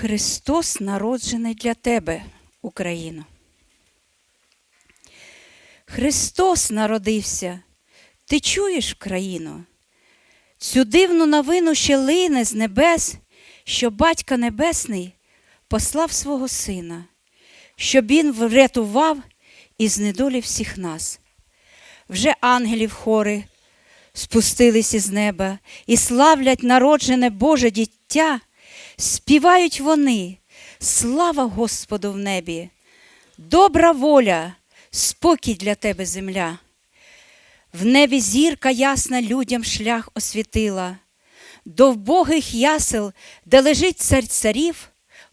Христос народжений для тебе, Україно. Христос народився. Ти чуєш, країно? Цю дивну новину ще лине з небес, що Батько Небесний послав свого Сина, щоб Він врятував із недолі всіх нас. Вже ангелів хори спустились із неба і славлять народжене Боже дитя, співають вони, слава Господу в небі, добра воля, спокій для тебе земля. В небі зірка ясна людям шлях освітила, до вбогих ясел, де лежить цар царів,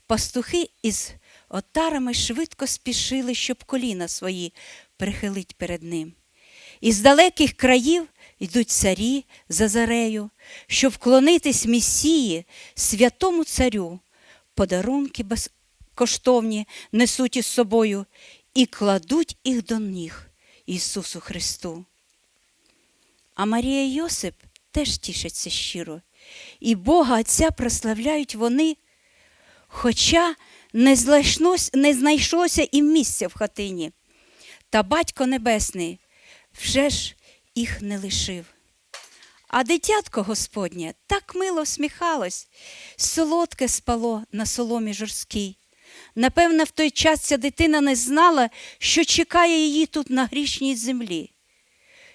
пастухи із отарами швидко спішили, щоб коліна свої прихилить перед ним. Із далеких країв йдуть царі за зарею, щоб вклонитись Месії, святому царю, подарунки безкоштовні несуть із собою і кладуть їх до ніг Ісусу Христу. А Марія і Йосип теж тішаться щиро, і Бога Отця прославляють вони, хоча не не знайшлося і місця в хатині. Та Батько Небесний вже ж їх не лишив. А дитятко Господнє так мило сміхалось, солодке спало на соломі жорсткій. Напевно, в той час ця дитина не знала, що чекає її тут на грішній землі,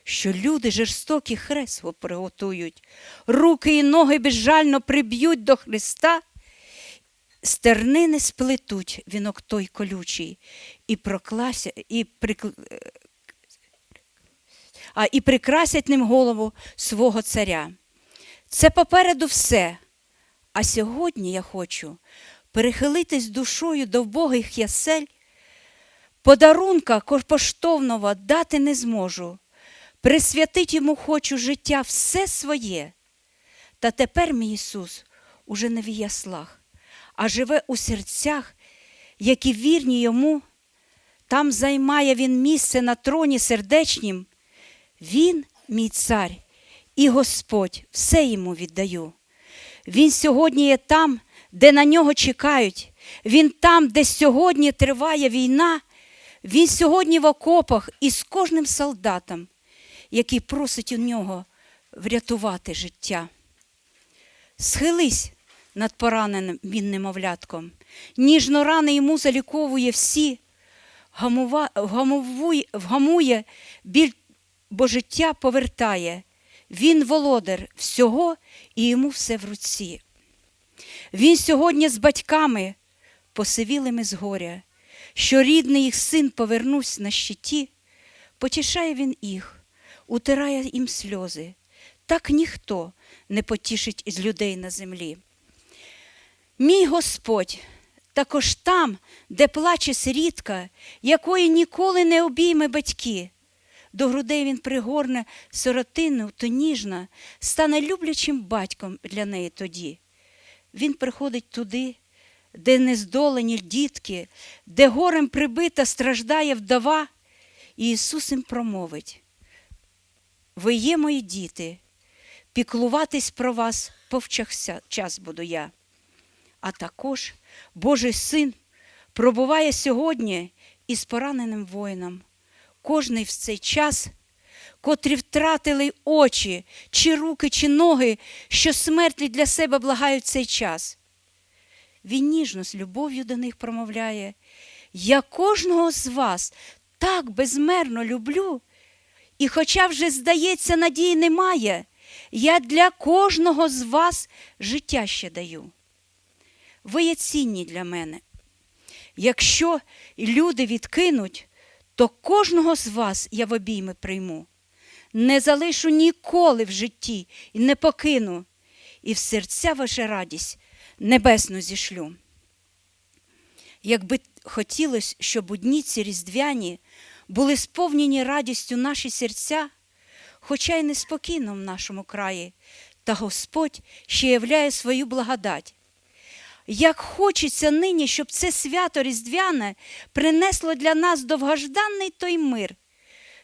що люди жорстокі хрество приготують, руки і ноги безжально приб'ють до Христа, стернини сплетуть вінок той колючий, і проклася, і прикл... а і прикрасять ним голову свого царя. Це попереду все. А сьогодні я хочу перехилитись душою до вбогих ясель, подарунка поштовного дати не зможу, присвятить йому хочу життя все своє. Та тепер мій Ісус уже не в яслах, а живе у серцях, які вірні йому. Там займає він місце на троні сердечнім. Він, мій цар і Господь, все йому віддаю. Він сьогодні є там, де на нього чекають. Він там, де сьогодні триває війна. Він сьогодні в окопах із кожним солдатом, який просить у нього врятувати життя. Схились над пораненим він немовлятком, ніжно рани йому заліковує всі, вгамує біль, бо життя повертає. Він володар всього і йому все в руці. Він сьогодні з батьками, посивілими з горя, що рідний їх син повернувся на щиті, потішає він їх, утирає їм сльози. Так ніхто не потішить із людей на землі. Мій Господь також там, де плаче сирітка, якої ніколи не обійме батьки. До грудей він пригорне сиротину, то ніжна, стане люблячим батьком для неї тоді. Він приходить туди, де нездолені дітки, де горем прибита страждає вдова, і Ісус їм промовить: Ви є мої діти, піклуватись про вас повчас буду я. А також Божий син пробуває сьогодні із пораненим воїном. Кожний в цей час, котрі втратили очі, чи руки, чи ноги, що смертлі для себе благають цей час. Він ніжно з любов'ю до них промовляє: Я кожного з вас так безмерно люблю, і, хоча вже, здається, надії немає, я для кожного з вас життя ще даю. Ви є цінні для мене. Якщо люди відкинуть, то кожного з вас я в обійми прийму. Не залишу ніколи в житті і не покину, і в серця ваша радість небесну зішлю. Якби хотілося, щоб у дні ці різдвяні були сповнені радістю наші серця, хоча й неспокійно в нашому краї, та Господь ще являє свою благодать. Як хочеться нині, щоб це свято Різдвяне принесло для нас довгожданий той мир,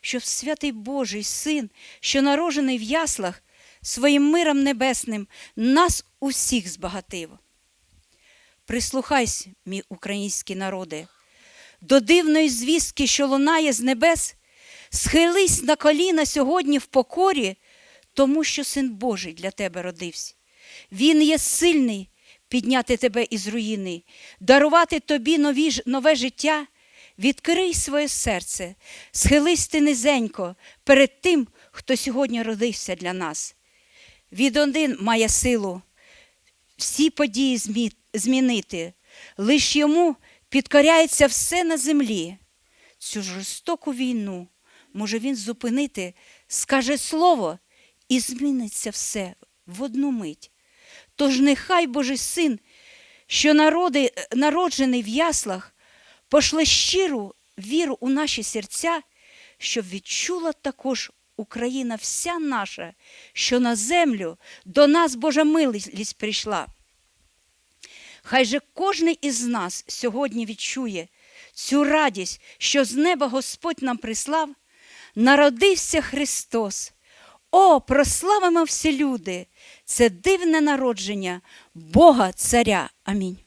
щоб святий Божий Син, що народжений в яслах, своїм миром небесним нас усіх збагатив. Прислухайся, мій український народи, до дивної звістки, що лунає з небес, схились на коліна сьогодні в покорі, тому що Син Божий для тебе родився. Він є сильний підняти тебе із руїни, дарувати тобі нові, нове життя. Відкрий своє серце, схились ти низенько перед тим, хто сьогодні родився для нас. Від один має силу всі події змі- змінити, лиш йому підкоряється все на землі. Цю жорстоку війну може він зупинити, скаже слово, і зміниться все в одну мить. Тож нехай Божий син, що народи, народжений в яслах, пошле щиру віру у наші серця, щоб відчула також Україна вся наша, що на землю до нас Божа милість прийшла. Хай же кожний із нас сьогодні відчує цю радість, що з неба Господь нам прислав, народився Христос. О, прославимо всі люди! Це дивне народження Бога Царя. Амінь.